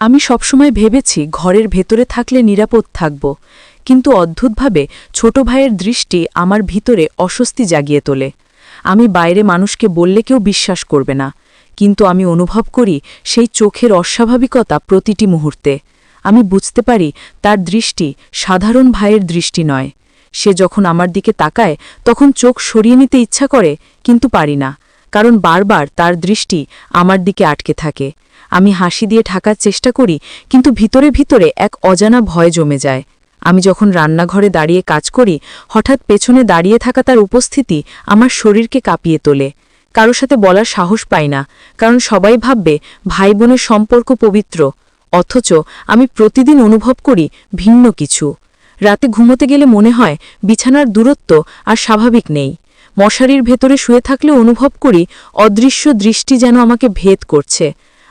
আমি সবসময় ভেবেছি ঘরের ভেতরে থাকলে নিরাপদ থাকব, কিন্তু অদ্ভুতভাবে ছোট ভাইয়ের দৃষ্টি আমার ভিতরে অস্বস্তি জাগিয়ে তোলে। আমি বাইরে মানুষকে বললে কেউ বিশ্বাস করবে না, কিন্তু আমি অনুভব করি সেই চোখের অস্বাভাবিকতা প্রতিটি মুহূর্তে। আমি বুঝতে পারি তার দৃষ্টি সাধারণ ভাইয়ের দৃষ্টি নয়। সে যখন আমার দিকে তাকায়, তখন চোখ সরিয়ে নিতে ইচ্ছা করে, কিন্তু পারি না, কারণ বারবার তার দৃষ্টি আমার দিকে আটকে থাকে। আমি হাসি দিয়ে ঢাকার চেষ্টা করি, কিন্তু ভিতরে ভিতরে এক অজানা ভয় জমে যায়। আমি যখন রান্নাঘরে দাঁড়িয়ে কাজ করি, হঠাৎ পেছনে দাঁড়িয়ে থাকা তার উপস্থিতি আমার শরীরকে কাঁপিয়ে তোলে। কারও সাথে বলার সাহস পাই না, কারণ সবাই ভাববে, ভাই বোনের সম্পর্ক পবিত্র। অথচ আমি প্রতিদিন অনুভব করি ভিন্ন কিছু। রাতে ঘুমোতে গেলে মনে হয়, বিছানার দূরত্ব আর স্বাভাবিক নেই। মশারির ভেতরে শুয়ে থাকলে অনুভব করি, অদৃশ্য দৃষ্টি যেন আমাকে ভেদ করছে।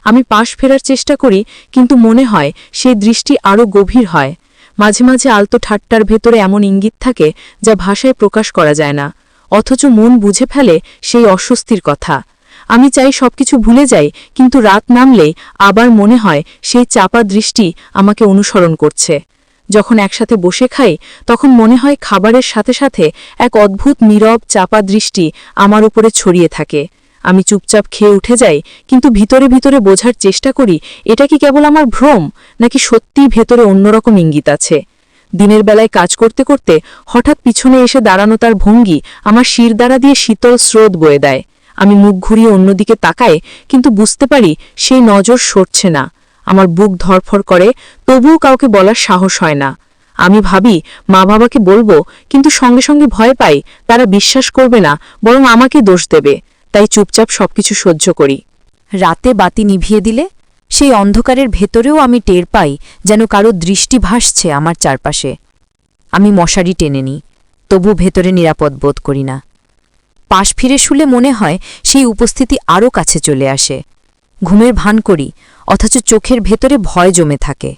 আমি পাশ ফেরার চেষ্টা করি, কিন্তু মনে হয় সেই দৃষ্টি আরও গভীর হয়। মাঝে মাঝে আলতো ঠাট্টার ভেতরে এমন ইঙ্গিত থাকে যা ভাষায় প্রকাশ করা যায় না, অথচ মন বুঝে ফেলে সেই অস্বস্তির কথা। আমি চাই সবকিছু ভুলে যাই, কিন্তু রাত নামলেই আবার মনে হয় সেই চাপা দৃষ্টি আমাকে অনুসরণ করছে। যখন একসাথে বসে খাই, তখন মনে হয় খাবারের সাথে সাথে এক অদ্ভুত নীরব, চাপা দৃষ্টি আমার উপরে ছড়িয়ে থাকে। আমি চুপচাপ খেয়ে উঠে যাই, কিন্তু ভিতরে ভিতরে বোঝার চেষ্টা করি, এটা কি কেবল আমার ভ্রম, নাকি সত্যিই ভেতরে অন্যরকম ইঙ্গিত আছে? দিনের বেলায় কাজ করতে করতে হঠাৎ পিছনে এসে দাঁড়ানো তার ভঙ্গি আমার শির দ্বারা দিয়ে শীতল স্রোত বয়ে দেয়। আমি মুখ ঘুরিয়ে অন্যদিকে তাকাই, কিন্তু বুঝতে পারি সেই নজর সরছে না। আমার বুক ধরফর করে, তবুও কাউকে বলার সাহস হয় না। আমি ভাবি, মা বাবাকে বলব, কিন্তু সঙ্গে সঙ্গে ভয় পাই, তারা বিশ্বাস করবে না, বরং আমাকে দোষ দেবে। তাই চুপচাপ সবকিছু সহ্য করি। রাতে বাতি নিভিয়ে দিলে সেই অন্ধকারের ভেতরেও আমি টের পাই যেন কারও দৃষ্টি ভাসছে আমার চারপাশে। আমি মশারি টেনে নিই, তবু ভেতরে নিরাপদ বোধ করি না। পাশ ফিরে শুলে মনে হয় সেই উপস্থিতি আরও কাছে চলে আসে। ঘুমের ভান করি, অথচ চোখের ভেতরে ভয় জমে থাকে।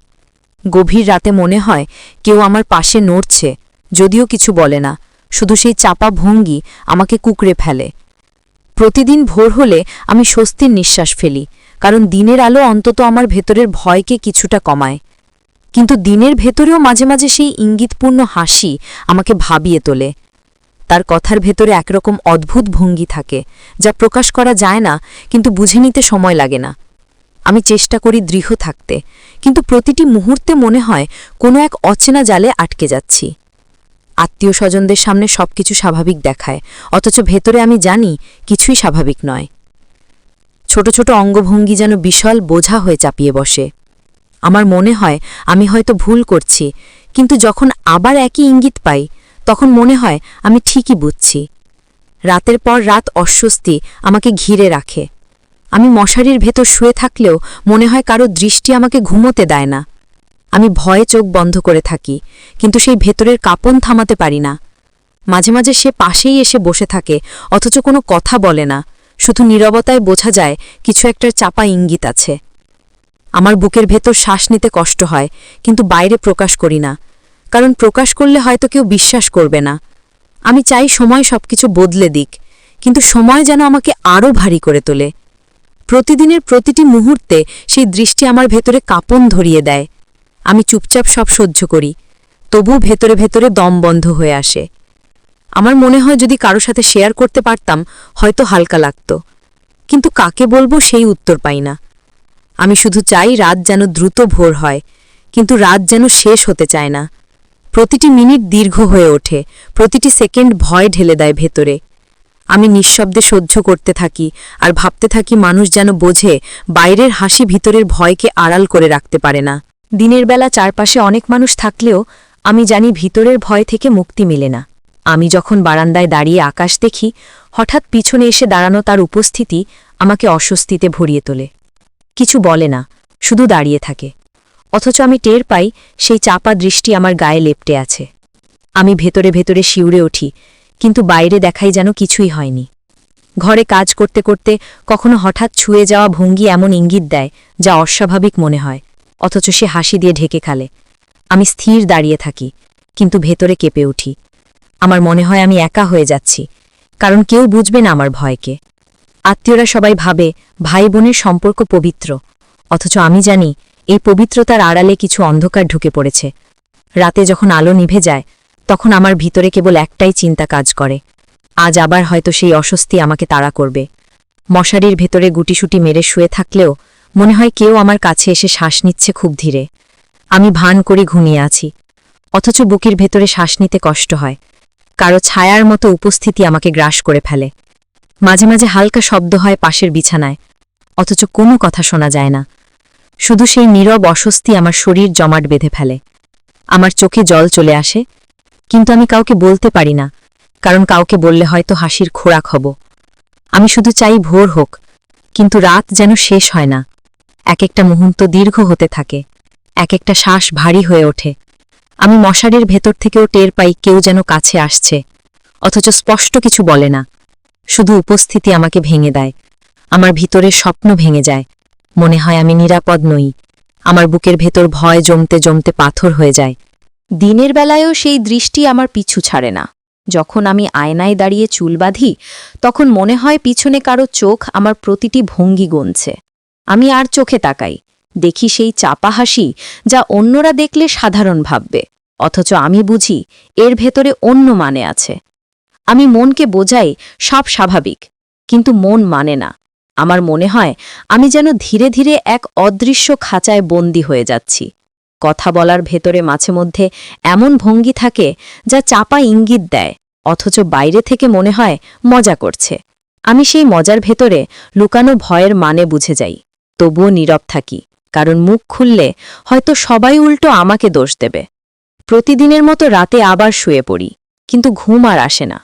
গভীর রাতে মনে হয় কেউ আমার পাশে নড়ছে, যদিও কিছু বলে না, শুধু সেই চাপা ভঙ্গি আমাকে কুকড়ে ফেলে। প্রতিদিন ভোর হলে আমি স্বস্তির নিঃশ্বাস ফেলি, কারণ দিনের আলো অন্তত আমার ভেতরের ভয়কে কিছুটা কমায়। কিন্তু দিনের ভেতরেও মাঝে মাঝে সেই ইঙ্গিতপূর্ণ হাসি আমাকে ভাবিয়ে তোলে। তার কথার ভেতরে একরকম অদ্ভুত ভঙ্গি থাকে, যা প্রকাশ করা যায় না, কিন্তু বুঝে নিতে সময় লাগে না। আমি চেষ্টা করি দৃঢ় থাকতে, কিন্তু প্রতিটি মুহূর্তে মনে হয় কোনো এক অচেনা জালে আটকে যাচ্ছি। আত্মীয় স্বজনদের সামনে সবকিছু স্বাভাবিক দেখায়, অথচ ভেতরে আমি জানি কিছুই স্বাভাবিক নয়। ছোট ছোট অঙ্গভঙ্গি যেন বিশাল বোঝা হয়ে চাপিয়ে বসে। আমার মনে হয় আমি হয়তো ভুল করছি, কিন্তু যখন আবার একই ইঙ্গিত পাই, তখন মনে হয় আমি ঠিকই বুঝছি। রাতের পর রাত অস্বস্তি আমাকে ঘিরে রাখে। আমি মশারির ভেতর শুয়ে থাকলেও মনে হয় কারও দৃষ্টি আমাকে ঘুমোতে দেয় না। আমি ভয়ে চোখ বন্ধ করে থাকি, কিন্তু সেই ভেতরের কাপন থামাতে পারি না। মাঝে মাঝে সে পাশেই এসে বসে থাকে, অথচ কোনো কথা বলে না। শুধু নীরবতায় বোঝা যায়, কিছু একটার চাপা ইঙ্গিত আছে। আমার বুকের ভেতর শ্বাস নিতে কষ্ট হয়, কিন্তু বাইরে প্রকাশ করি না। কারণ প্রকাশ করলে হয়তো কেউ বিশ্বাস করবে না। আমি চাই সময় সবকিছু বদলে দিক, কিন্তু সময় যেন আমাকে আরও ভারী করে তোলে। প্রতিদিনের প্রতিটি মুহূর্তে সেই দৃষ্টি আমার ভেতরে কাপন ধরিয়ে দেয়। আমি চুপচাপ সব সহ্য করি তবু ভেতরে ভেতরে দম বন্ধ হয়ে আসে। আমার মনে হয় যদি কারও সাথে শেয়ার করতে পারতাম, হয়তো হালকা লাগত। কিন্তু কাকে বলব সেই উত্তর পাই না। আমি শুধু চাই রাত যেন দ্রুত ভোর হয়, কিন্তু রাত যেন শেষ হতে চায় না। প্রতিটি মিনিট দীর্ঘ হয়ে ওঠে, প্রতিটি সেকেন্ড ভয় ঢেলে দেয় ভেতরে। আমি নিঃশব্দে সহ্য করতে থাকি আর ভাবতে থাকি মানুষ যেন বোঝে বাইরের হাসি ভিতরের ভয়কে আড়াল করে রাখতে পারে না। দিনের বেলা চারপাশে অনেক মানুষ থাকলেও আমি জানি ভিতরের ভয় থেকে মুক্তি মিলে না। আমি যখন বারান্দায় দাঁড়িয়ে আকাশ দেখি, হঠাৎ পিছনে এসে দাঁড়ানো তার উপস্থিতি আমাকে অস্বস্তিতে ভরিয়ে তোলে। কিছু বলে না, শুধু দাঁড়িয়ে থাকে। অথচ আমি টের পাই সেই চাপা দৃষ্টি আমার গায়ে লেপটে আছে। আমি ভেতরে ভেতরে শিউরে উঠি, কিন্তু বাইরে দেখাই যেন কিছুই হয়নি। ঘরে কাজ করতে করতে কখনো হঠাৎ ছুঁয়ে যাওয়া ভঙ্গি এমন ইঙ্গিত দেয় যা অস্বাভাবিক মনে হয়। অথচ সে হাসি দিয়ে ঢেকে খালে। আমি স্থির দাঁড়িয়ে থাকি, কিন্তু ভেতরে কেঁপে উঠি। আমার মনে হয় আমি একা হয়ে যাচ্ছি, কারণ কেউ বুঝবে না আমার ভয়কে। আত্মীয়রা সবাই ভাবে, ভাই বোনের সম্পর্ক পবিত্র, অথচ আমি জানি, এই পবিত্রতার আড়ালে কিছু অন্ধকার ঢুকে পড়েছে। রাতে যখন আলো নিভে যায়, তখন আমার ভিতরে কেবল একটাই চিন্তা কাজ করে। আজ আবার হয়তো সেই অস্বস্তি আমাকে তাড়া করবে। মশারির ভেতরে গুটিসুটি মেরে শুয়ে থাকলেও মনে হয় কেউ আমার কাছে এসে শ্বাস নিচ্ছে খুব ধীরে। আমি ভান করে ঘুমিয়ে আছি। অথচ বুকের ভেতরে শ্বাস নিতে কষ্ট হয়। কারও ছায়ার মতো উপস্থিতি আমাকে গ্রাস করে ফেলে। মাঝে মাঝে হালকা শব্দ হয় পাশের বিছানায়। অথচ কোনো কথা শোনা যায় না। শুধু সেই নীরব অস্বস্তি আমার শরীর জমাট বেঁধে ফেলে। আমার চোখে জল চলে আসে। কিন্তু আমি কাউকে বলতে পারি না। কারণ কাউকে বললে হয়তো হাসির খোরাক হব। আমি শুধু চাই ভোর হোক। কিন্তু রাত যেন শেষ হয় না। এক একটা মুহূর্ত দীর্ঘ হতে থাকে এক একটা শ্বাস ভারী হয়ে ওঠে। আমি মশারির ভেতর থেকেও টের পাই কেউ যেন কাছে আসছে, অথচ স্পষ্ট কিছু বলে না। শুধু উপস্থিতি আমাকে ভেঙে দেয়, আমার ভিতরের স্বপ্ন ভেঙে যায়। মনে হয় আমি নিরাপদ নই, আমার বুকের ভেতর ভয় জমতে জমতে পাথর হয়ে যায়। দিনের বেলায়ও সেই দৃষ্টি আমার পিছু ছাড়ে না। যখন আমি আয়নায় দাঁড়িয়ে চুল বাঁধি, তখন মনে হয় পিছনে কারও চোখ আমার প্রতিটি ভঙ্গি গুনছে। আমি আর চোখে তাকাই। দেখি সেই চাপা হাসি যা অন্যরা দেখলে সাধারণ ভাববে। অথচ আমি বুঝি এর ভেতরে অন্য মানে আছে। আমি মনকে বোঝাই সব স্বাভাবিক, কিন্তু মন মানে না। আমার মনে হয় আমি যেন ধীরে ধীরে এক অদৃশ্য খাঁচায় বন্দী হয়ে যাচ্ছি। কথা বলার ভেতরে মাঝে মধ্যে এমন ভঙ্গি থাকে যা চাপা ইঙ্গিত দেয়, অথচ বাইরে থেকে মনে হয় মজা করছে। আমি সেই মজার ভেতরে লুকানো ভয়ের মানে বুঝে যাই। তবুও নীরব থাকি, কারণ মুখ খুললে হয়তো সবাই উল্টো আমাকে দোষ দেবে। প্রতিদিনের মতো রাতে আবার শুয়ে পড়ি, কিন্তু ঘুম আর আসে না।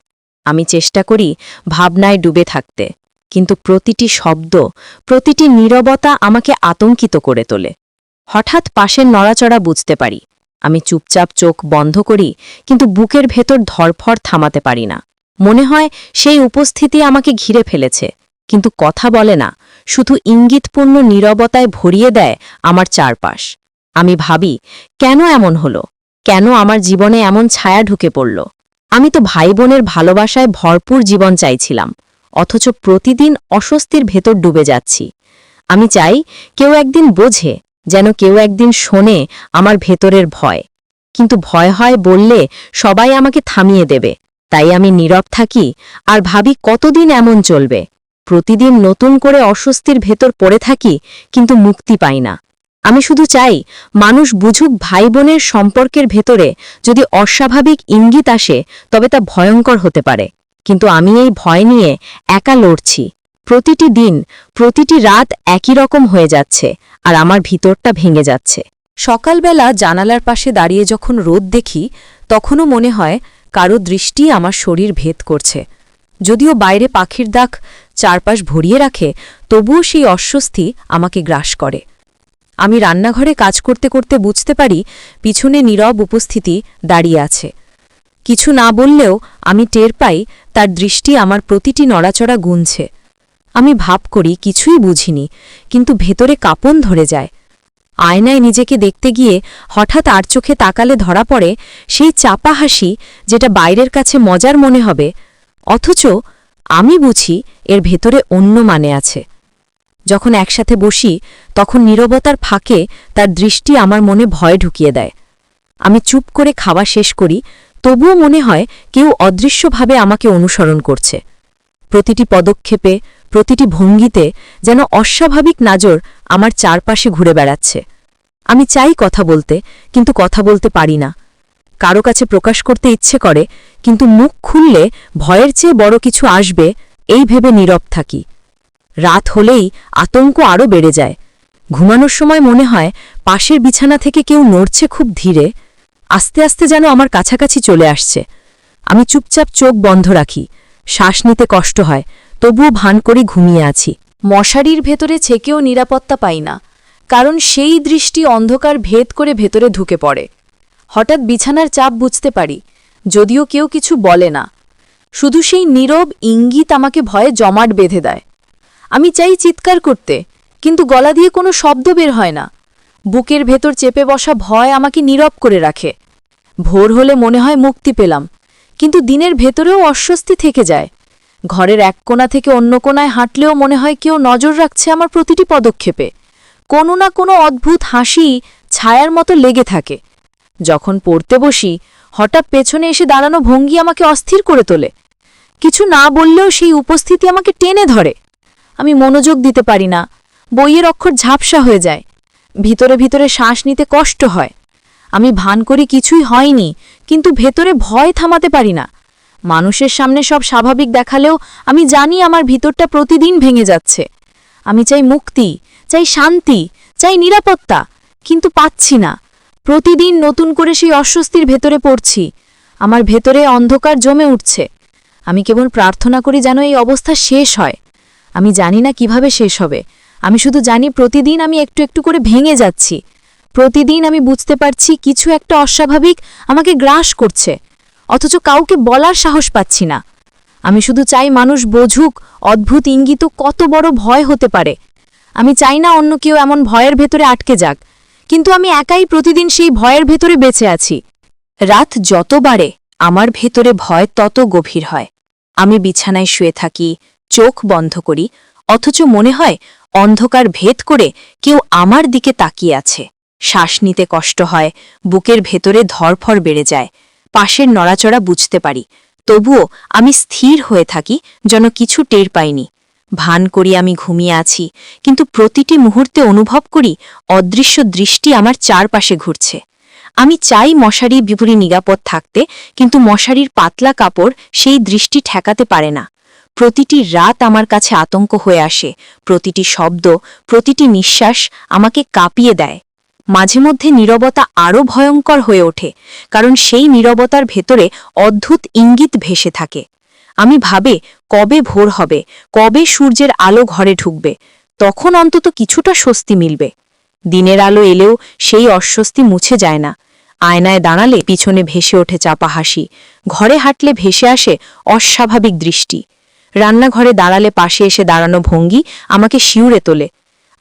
আমি চেষ্টা করি ভাবনায় ডুবে থাকতে, কিন্তু প্রতিটি শব্দ, প্রতিটি নীরবতা আমাকে আতঙ্কিত করে তোলে। হঠাৎ পাশের নড়াচড়া বুঝতে পারি, আমি চুপচাপ চোখ বন্ধ করি, কিন্তু বুকের ভেতর ধরফর থামাতে পারি না। মনে হয় সেই উপস্থিতি আমাকে ঘিরে ফেলেছে কিন্তু কথা বলে না, শুধু ইঙ্গিতপূর্ণ নীরবতায় ভরিয়ে দেয় আমার চারপাশ। আমি ভাবি, কেন এমন হলো? কেন আমার জীবনে এমন ছায়া ঢুকে পড়ল? আমি তো ভাই বোনের ভালোবাসায় ভরপুর জীবন চাইছিলাম, অথচ প্রতিদিন অস্বস্তির ভেতর ডুবে যাচ্ছি। আমি চাই, কেউ একদিন বোঝে, যেন কেউ একদিন শোনে আমার ভেতরের ভয়। কিন্তু ভয় হয় বললে সবাই আমাকে থামিয়ে দেবে, তাই আমি নীরব থাকি, আর ভাবি কতদিন এমন চলবে। প্রতিদিন নতুন করে অস্বস্তির ভেতর পড়ে থাকি, কিন্তু মুক্তি পাই না। আমি শুধু চাই, মানুষ বুঝুক ভাই বোনের সম্পর্কের ভেতরে যদি অস্বাভাবিক ইঙ্গিত আসে, তবে তা ভয়ঙ্কর হতে পারে। কিন্তু আমি এই ভয় নিয়ে একা লড়ছি। প্রতিটি দিন, প্রতিটি রাত একই রকম হয়ে যাচ্ছে, আর আমার ভিতরটা ভেঙে যাচ্ছে। সকালবেলা জানালার পাশে দাঁড়িয়ে যখন রোদ দেখি, তখনও মনে হয় কারও দৃষ্টি আমার শরীর ভেদ করছে। যদিও বাইরে পাখির দাগ চারপাশ ভরিয়ে রাখে, তবুও সেই অস্বস্তি আমাকে গ্রাস করে। আমি রান্নাঘরে কাজ করতে করতে বুঝতে পারি, পিছনে নীরব উপস্থিতি দাঁড়িয়ে আছে। কিছু না বললেও আমি টের পাই, তার দৃষ্টি আমার প্রতিটি নড়াচড়া গুনছে। আমি ভাব করি, কিছুই বুঝিনি, কিন্তু ভেতরে কাপন ধরে যায়। আয়নায় নিজেকে দেখতে গিয়ে হঠাৎ আর চোখে তাকালে ধরা পড়ে সেই চাপা হাসি, যেটা বাইরের কাছে মজার মনে হবে। অথচ আমি বুঝি এর ভেতরে অন্য মানে আছে। যখন একসাথে বসি, তখন নীরবতার ফাঁকে তার দৃষ্টি আমার মনে ভয় ঢুকিয়ে দেয়। আমি চুপ করে খাওয়া শেষ করি, তবুও মনে হয় কেউ অদৃশ্যভাবে আমাকে অনুসরণ করছে। প্রতিটি পদক্ষেপে, প্রতিটি ভঙ্গিতে যেন অস্বাভাবিক নাজর আমার চারপাশে ঘুরে বেড়াচ্ছে। আমি চাই কথা বলতে, কিন্তু কথা বলতে পারি না। কারও কাছে প্রকাশ করতে ইচ্ছে করে, কিন্তু মুখ খুললে ভয়ের চেয়ে বড় কিছু আসবে, এই ভেবে নীরব থাকি। রাত হলেই আতঙ্ক আরও বেড়ে যায়। ঘুমানোর সময় মনে হয় পাশের বিছানা থেকে কেউ নড়ছে খুব ধীরে। আস্তে আস্তে যেন আমার কাছাকাছি চলে আসছে। আমি চুপচাপ চোখ বন্ধ রাখি। শ্বাস নিতে কষ্ট হয়, তবুও ভান করে ঘুমিয়ে আছি। মশারির ভেতরে ছেকেও নিরাপত্তা পাই না, কারণ সেই দৃষ্টি অন্ধকার ভেদ করে ভেতরে ঢুকে পড়ে। হঠাৎ বিছানার চাপ বুঝতে পারি, যদিও কেউ কিছু বলে না। শুধু সেই নীরব ইঙ্গিত আমাকে ভয়ে জমাট বেঁধে দেয়। আমি চাই চিৎকার করতে, কিন্তু গলা দিয়ে কোনো শব্দ বের হয় না। বুকের ভেতর চেপে বসা ভয় আমাকে নীরব করে রাখে। ভোর হলে মনে হয় মুক্তি পেলাম, কিন্তু দিনের ভেতরেও অস্বস্তি থেকে যায়। ঘরের এক কোণা থেকে অন্য কোণায় হাঁটলেও মনে হয় কেউ নজর রাখছে আমার প্রতিটি পদক্ষেপে। কোনো না কোনো অদ্ভুত হাসি ছায়ার মতো লেগে থাকে। যখন পড়তে বসি, হঠাৎ পেছনে এসে দাঁড়ানো ভঙ্গি আমাকে অস্থির করে তোলে। কিছু না বললেও সেই উপস্থিতি আমাকে টেনে ধরে। আমি মনোযোগ দিতে পারি না, বইয়ের অক্ষর ঝাপসা হয়ে যায়, ভিতরে ভিতরে শ্বাস নিতে কষ্ট হয়। আমি ভান করি কিছুই হয়নি, কিন্তু ভেতরে ভয় থামাতে পারি না। মানুষের সামনে সব স্বাভাবিক দেখালেও আমি জানি আমার ভিতরটা প্রতিদিন ভেঙে যাচ্ছে। আমি চাই মুক্তি, চাই শান্তি, চাই নিরাপত্তা, কিন্তু পাচ্ছি না। প্রতিদিন নতুন করে সেই অস্বস্তির ভেতরে পড়ছি। আমার ভেতরে অন্ধকার জমে উঠছে। আমি কেবল প্রার্থনা করি যেন এই অবস্থা শেষ হয়। আমি জানি না কীভাবে শেষ হবে। আমি শুধু জানি প্রতিদিন আমি একটু একটু করে ভেঙে যাচ্ছি। প্রতিদিন আমি বুঝতে পারছি কিছু একটা অস্বাভাবিক আমাকে গ্রাস করছে। অথচ কাউকে বলার সাহস পাচ্ছি না। আমি শুধু চাই মানুষ বোঝুক, অদ্ভুত ইঙ্গিত কত বড় ভয় হতে পারে। আমি চাই না অন্য কেউ এমন ভয়ের ভেতরে আটকে যাক। কিন্তু আমি একাই প্রতিদিন সেই ভয়ের ভেতরে বেঁচে আছি। রাত যত বাড়ে, আমার ভেতরে ভয় তত গভীর হয়। আমি বিছানায় শুয়ে থাকি, চোখ বন্ধ করি, অথচ মনে হয় অন্ধকার ভেদ করে কেউ আমার দিকে তাকিয়ে আছে। শ্বাস নিতে কষ্ট হয়, বুকের ভেতরে ধরফর বেড়ে যায়। পাশের নড়াচড়া বুঝতে পারি, তবুও আমি স্থির হয়ে থাকি, যেন কিছু টের পাইনি। ভান করি আমি ঘুমিয়ে আছি, কিন্তু প্রতিটি মুহূর্তে অনুভব করি অদৃশ্য দৃষ্টি আমার চারপাশে ঘুরছে। আমি চাই মশারি বিপরী নিরাপদ থাকতে, কিন্তু মশারির পাতলা কাপড় সেই দৃষ্টি ঠেকাতে পারে না। প্রতিটি রাত আমার কাছে আতঙ্ক হয়ে আসে, প্রতিটি শব্দ, প্রতিটি নিঃশ্বাস আমাকে কাঁপিয়ে দেয়। মাঝে মধ্যে নীরবতা আরও ভয়ঙ্কর হয়ে ওঠে, কারণ সেই নীরবতার ভেতরে অদ্ভুত ইঙ্গিত ভেসে থাকে। আমি ভাবে কবে ভোর হবে, কবে সূর্যের আলো ঘরে ঢুকবে, তখন অন্তত কিছুটা স্বস্তি মিলবে। দিনের আলো এলেও সেই অস্বস্তি মুছে যায় না। আয়নায় দাঁড়ালে পিছনে ভেসে ওঠে চাপা হাসি, ঘরে হাঁটলে ভেসে আসে অস্বাভাবিক দৃষ্টি। রান্নাঘরে দাঁড়ালে পাশে এসে দাঁড়ানো ভঙ্গি আমাকে শিউরে তোলে।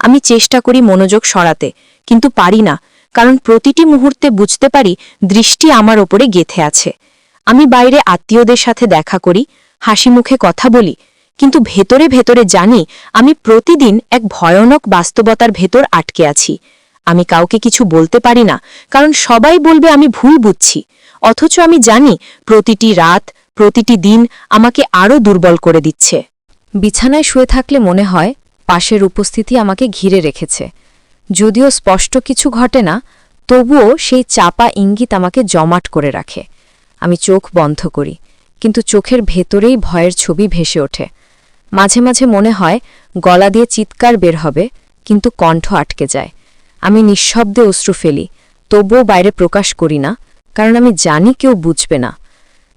আমি চেষ্টা করি মনোযোগ সরাতে, কিন্তু পারি না, কারণ প্রতিটি মুহূর্তে বুঝতে পারি দৃষ্টি আমার ওপরে গেথে আছে। আমি বাইরে আত্মীয়দের সাথে দেখা করি, হাসি মুখে কথা বলি, কিন্তু ভেতরে ভেতরে জানি আমি প্রতিদিন এক ভয়ানক বাস্তবতার ভেতর আটকে আছি। আমি কাউকে কিছু বলতে পারি না, কারণ সবাই বলবে আমি ভুল বুঝছি। অথচ আমি জানি প্রতিটি রাত, প্রতিটি দিন আমাকে আরও দুর্বল করে দিচ্ছে। বিছানায় শুয়ে থাকলে মনে হয় পাশের উপস্থিতি আমাকে ঘিরে রেখেছে। যদিও স্পষ্ট কিছু ঘটে না, তবুও সেই চাপা ইঙ্গিত আমাকে জমাট করে রাখে। আমি চোখ বন্ধ করি, কিন্তু চোখের ভেতরেই ভয়ের ছবি ভেসে ওঠে। মাঝে মাঝে মনে হয়, গলা দিয়ে চিৎকার বের হবে, কিন্তু কণ্ঠ আটকে যায়। আমি নিঃশব্দে অশ্রু ফেলি, তবুও বাইরে প্রকাশ করি না, কারণ আমি জানি কেউ বুঝবে না।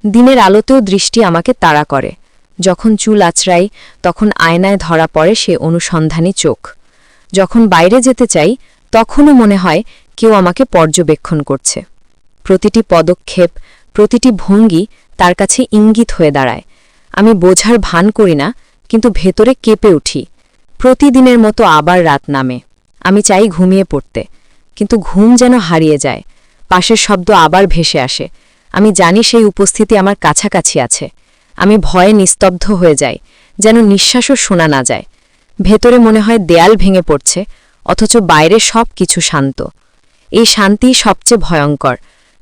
দিনের আলোতেও দৃষ্টি আমাকে তাড়া করে। যখন চুল আছড়াই তখন আয়নায় ধরা পড়ে সে অনুসন্ধানী চোখ। যখন বাইরে যেতে চাই, তখনও মনে হয়, কেউ আমাকে পর্যবেক্ষণ করছে। প্রতিটি পদক্ষেপ প্রতিটি ভঙ্গি তার কাছে ইঙ্গিত হয়ে দাঁড়ায়। আমি বোঝার ভান করি না, কিন্তু ভেতরে কেঁপে উঠি। প্রতিদিনের মতো আবার রাত নামে। আমি চাই ঘুমিয়ে পড়তে, কিন্তু ঘুম যেন হারিয়ে যায়। পাশের শব্দ আবার ভেসে আসে। আমি জানি সেই উপস্থিতি আমার কাছাকাছি আছে। আমি ভয়ে নিস্তব্ধ হয়ে যাই, যেন নিঃশ্বাসও শোনা না যায়। ভেতরে মনে হয় দেয়াল ভেঙে পড়ছে, অথচ বাইরে সব কিছু শান্ত। এই শান্তি সবচেয়ে ভয়ঙ্কর।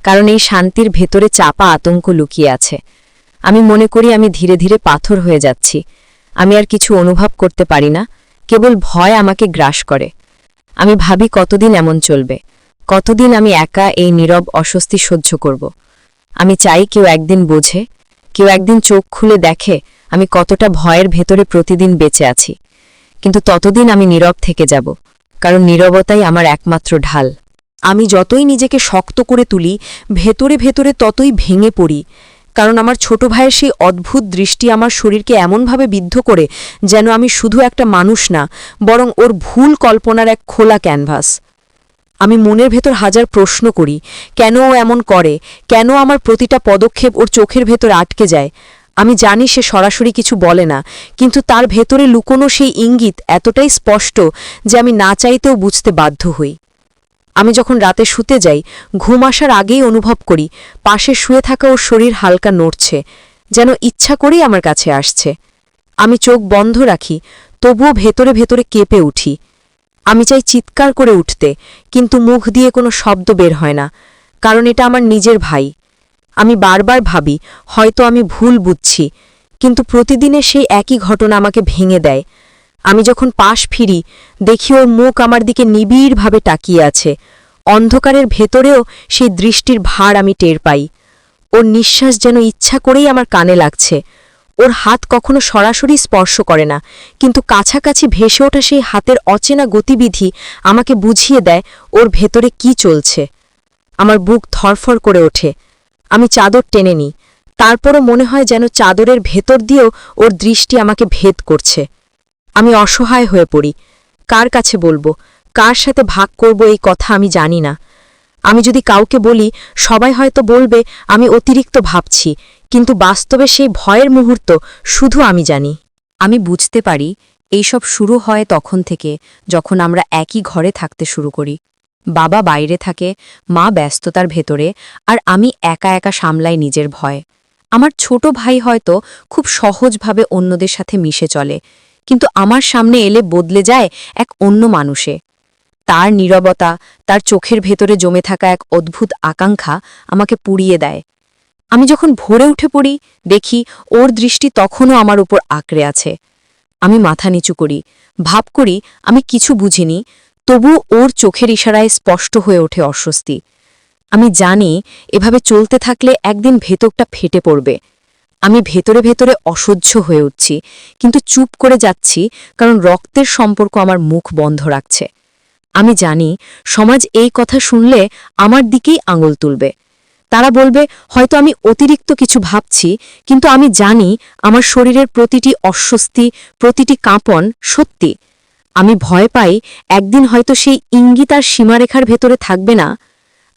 কারণ এই শান্তির ভেতরে চাপা আতঙ্ক লুকিয়ে আছে। আমি মনে করি আমি ধীরে ধীরে পাথর হয়ে যাচ্ছি। আমি আর কিছু অনুভব করতে পারি না, কেবল ভয় আমাকে গ্রাস করে। আমি ভাবি কতদিন এমন চলবে। কতদিন আমি একা এই নীরব অস্বস্তি সহ্য করব। আমি চাই কেউ একদিন বোঝে, কেউ একদিন চোখ খুলে দেখে আমি কতটা ভয়ের ভেতরে প্রতিদিন বেঁচে আছি। কিন্তু ততদিন আমি নীরব থেকে যাব, কারণ নীরবতাই আমার একমাত্র ঢাল। আমি যতই নিজেকে শক্ত করে তুলি, ভেতরে ভেতরে ততই ভেঙে পড়ি। কারণ আমার ছোট ভাইয়ের সেই অদ্ভুত দৃষ্টি আমার শরীরকে এমনভাবে বিদ্ধ করে যেন আমি শুধু একটা মানুষ না, বরং ওর ভুল কল্পনার এক খোলা ক্যানভাস। আমি মনের ভেতর হাজার প্রশ্ন করি, কেন ও এমন করে? কেন আমার প্রতিটা পদক্ষেপ ওর চোখের ভেতর আটকে যায়? আমি জানি সে সরাসরি কিছু বলে না, কিন্তু তার ভেতরে লুকোনো সেই ইঙ্গিত এতটাই স্পষ্ট যে আমি না চাইতেও বুঝতে বাধ্য হই। আমি যখন রাতে শুতে যাই, ঘুম আসার আগেই অনুভব করি, পাশে শুয়ে থাকা ওর শরীর হালকা নড়ছে, যেন ইচ্ছা করেই আমার কাছে আসছে। আমি চোখ বন্ধ রাখি, তবুও ভেতরে ভেতরে কেঁপে উঠি। আমি চাই চিৎকার করে উঠতে, কিন্তু মুখ দিয়ে কোনো শব্দ বের হয় না, কারণ এটা আমার নিজের ভাই। আমি বারবার ভাবি, হয়তো আমি ভুল বুঝছি, কিন্তু প্রতিদিনে সেই একই ঘটনা আমাকে ভেঙে দেয়। আমি যখন পাশ ফিরি, দেখি ওর মুখ আমার দিকে নিবিড়ভাবে তাকিয়ে আছে। অন্ধকারের ভেতরেও সেই দৃষ্টির ভার আমি টের পাই। ওর নিঃশ্বাস যেন ইচ্ছা করেই আমার কানে লাগছে। ওর হাত কখনো সরাসরি স্পর্শ করে না, কিন্তু কাছাকাছি ভেসে ওঠা সেই হাতের অচেনা গতিবিধি আমাকে বুঝিয়ে দেয় ওর ভেতরে কি চলছে। আমার বুক থরফর করে ওঠে। আমি চাদর টেনে নিই। তারপরও মনে হয় যেন চাদরের ভেতর দিয়েও ওর দৃষ্টি আমাকে ভেদ করছে। আমি অসহায় হয়ে পড়ি। কার কাছে বলব? কার সাথে ভাগ করব এই কথা আমি জানি না। আমি যদি কাউকে বলি, সবাই হয়তো বলবে, আমি অতিরিক্ত ভাবছি। কিন্তু বাস্তবে সেই ভয়ের মুহূর্ত শুধু আমি জানি। আমি বুঝতে পারি, এইসব শুরু হয় তখন থেকে, যখন আমরা একই ঘরে থাকতে শুরু করি। বাবা বাইরে থাকে, মা ব্যস্ততার ভেতরে, আর আমি একা একা সামলাই নিজের ভয়। আমার ছোট ভাই হয়তো খুব সহজভাবে অন্যদের সাথে মিশে চলে। কিন্তু আমার সামনে এলে বদলে যায় এক অন্য মানুষে। তার নীরবতা, তার চোখের ভেতরে জমে থাকা এক অদ্ভুত আকাঙ্ক্ষা আমাকে পুড়িয়ে দেয়। আমি যখন ভোরে উঠে পড়ি, দেখি ওর দৃষ্টি তখনও আমার উপর আঁকড়ে আছে। আমি মাথা নিচু করি, ভাব করি আমি কিছু বুঝিনি, তবু ওর চোখের ইশারায় স্পষ্ট হয়ে ওঠে অস্বস্তি। আমি জানি এভাবে চলতে থাকলে একদিন ভেতরটা ফেটে পড়বে। আমি ভেতরে ভেতরে অসহ্য হয়ে উঠছি, কিন্তু চুপ করে যাচ্ছি কারণ রক্তের সম্পর্ক আমার মুখ বন্ধ রাখছে। আমি জানি সমাজ এই কথা শুনলে আমার দিকেই আঙুল তুলবে। তারা বলবে, হয়তো আমি অতিরিক্ত কিছু ভাবছি, কিন্তু আমি জানি আমার শরীরের প্রতিটি অস্বস্তি, প্রতিটি কাঁপন সত্যি। আমি ভয় পাই, একদিন হয়তো সেই ইঙ্গিত আর সীমারেখার ভেতরে থাকবে না।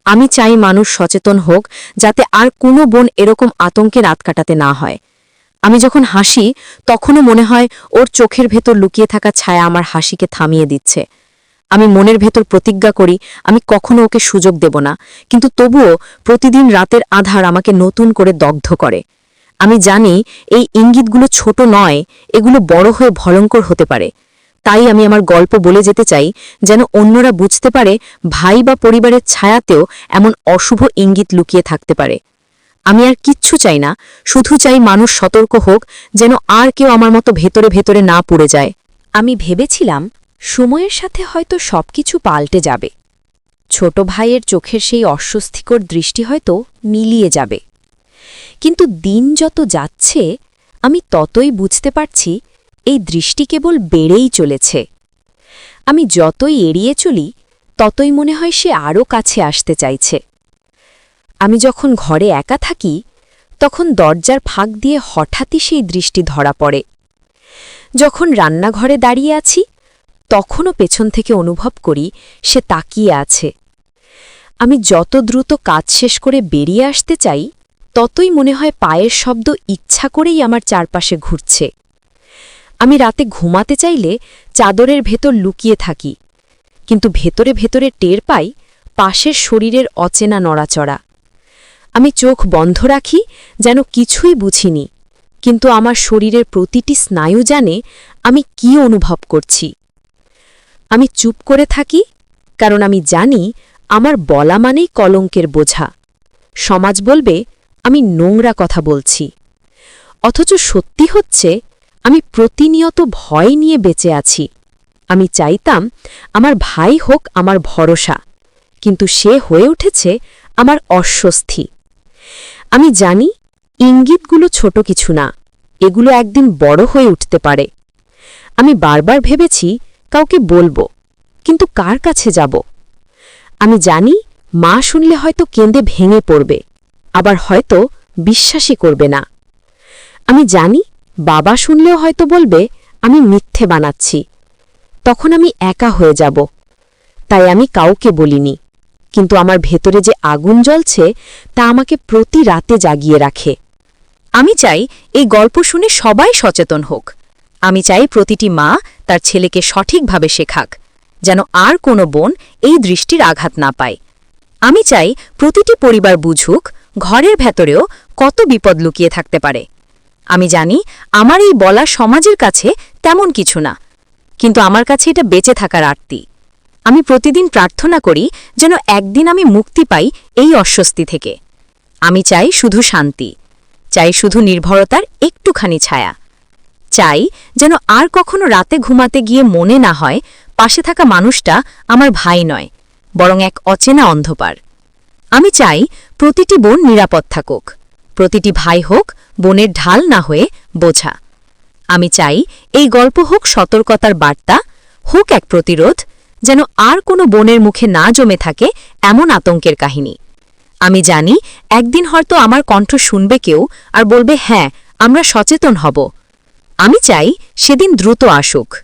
আমি চাই মানুষ সচেতন হোক, যাতে আর কোনো বোন এরকম আতঙ্কে রাত কাটাতে না হয়। আমি যখন হাসি, তখনও মনে হয় ওর চোখের ভেতর লুকিয়ে থাকা ছায়া আমার হাসিকে থামিয়ে দিচ্ছে। আমি মনের ভেতর প্রতিজ্ঞা করি, আমি কখনো ওকে সুযোগ দেব না, কিন্তু তবুও প্রতিদিন রাতের আধার আমাকে নতুন করে দগ্ধ করে। আমি জানি এই ইঙ্গিতগুলো ছোট নয়, এগুলো বড় হয়ে ভয়ঙ্কর হতে পারে। তাই আমি আমার গল্প বলে যেতে চাই, যেন অন্যরা বুঝতে পারে ভাই বা পরিবারের ছায়াতেও এমন অশুভ ইঙ্গিত লুকিয়ে থাকতে পারে। আমি আর কিচ্ছু চাই না, শুধু চাই মানুষ সতর্ক হোক, যেন আর কেউ আমার মতো ভেতরে ভেতরে না পড়ে যায়। আমি ভেবেছিলাম, সময়ের সাথে হয়তো সবকিছু পাল্টে যাবে। ছোট ভাইয়ের চোখের সেই অস্বস্তিকর দৃষ্টি হয়তো মিলিয়ে যাবে। কিন্তু দিন যত যাচ্ছে, আমি ততই বুঝতে পারছি এই দৃষ্টি কেবল বেড়েই চলেছে। আমি যতই এড়িয়ে চলি, ততই মনে হয় সে আরও কাছে আসতে চাইছে। আমি যখন ঘরে একা থাকি, তখন দরজার ফাঁক দিয়ে হঠাৎই সেই দৃষ্টি ধরা পড়ে। যখন রান্নাঘরে দাঁড়িয়ে আছি, তখনও পেছন থেকে অনুভব করি সে তাকিয়ে আছে। আমি যত দ্রুত কাজ শেষ করে বেরিয়ে আসতে চাই, ততই মনে হয় পায়ের শব্দ ইচ্ছা করেই আমার চারপাশে ঘুরছে। আমি রাতে ঘুমাতে চাইলে চাদরের ভেতর লুকিয়ে থাকি, কিন্তু ভেতরে ভেতরে টের পাই পাশের শরীরের অচেনা নড়াচড়া। আমি চোখ বন্ধ রাখি, যেন কিছুই বুঝিনি, কিন্তু আমার শরীরের প্রতিটি স্নায়ু জানে আমি কি অনুভব করছি। আমি চুপ করে থাকি, কারণ আমি জানি আমার বলা মানেই কলঙ্কের বোঝা। সমাজ বলবে, আমি নোংরা কথা বলছি। অথচ সত্যি হচ্ছে আমি প্রতিনিয়ত ভয় নিয়ে বেঁচে আছি। আমি চাইতাম আমার ভাই হোক আমার ভরসা, কিন্তু সে হয়ে উঠেছে আমার অস্বস্তি। আমি জানি ইঙ্গিতগুলো ছোট কিছু না, এগুলো একদিন বড় হয়ে উঠতে পারে। আমি বারবার ভেবেছি কাউকে বলব, কিন্তু কার কাছে যাব? আমি জানি মা শুনলে হয়তো কেঁদে ভেঙে পড়বে, আবার হয়তো বিশ্বাসই করবে না। আমি জানি বাবা শুনলেও হয়তো বলবে, আমি মিথ্যে বানাচ্ছি। তখন আমি একা হয়ে যাব। তাই আমি কাউকে বলিনি। কিন্তু আমার ভেতরে যে আগুন জ্বলছে, তা আমাকে প্রতি রাতে জাগিয়ে রাখে। আমি চাই এই গল্প শুনে সবাই সচেতন হোক। আমি চাই প্রতিটি মা তার ছেলেকে সঠিকভাবে শেখাক, যেন আর কোনো বোন এই দৃষ্টির আঘাত না পায়। আমি চাই প্রতিটি পরিবার বুঝুক, ঘরের ভেতরেও কত বিপদ লুকিয়ে থাকতে পারে। আমি জানি আমার এই বলা সমাজের কাছে তেমন কিছু না, কিন্তু আমার কাছে এটা বেঁচে থাকার আরতি। আমি প্রতিদিন প্রার্থনা করি যেন একদিন আমি মুক্তি পাই এই অস্বস্তি থেকে। আমি চাই শুধু শান্তি, চাই শুধু নির্ভরতার একটুখানি ছায়া। চাই যেন আর কখনো রাতে ঘুমাতে গিয়ে মনে না হয় পাশে থাকা মানুষটা আমার ভাই নয়, বরং এক অচেনা অন্ধকার। আমি চাই প্রতিটি বোন নিরাপদ থাকুক, প্রতিটি ভাই হোক বোনের ঢাল না হয়ে বোঝা। আমি চাই এই গল্প হোক সতর্কতার বার্তা, হোক এক প্রতিরোধ, যেন আর কোনো বনের মুখে না জমে থাকে এমন আতঙ্কের কাহিনী। আমি জানি একদিন হয়তো আমার কণ্ঠ শুনবে কেউ আর বলবে হ্যাঁ আমরা সচেতন হব। আমি চাই সেদিন দ্রুত আসুক।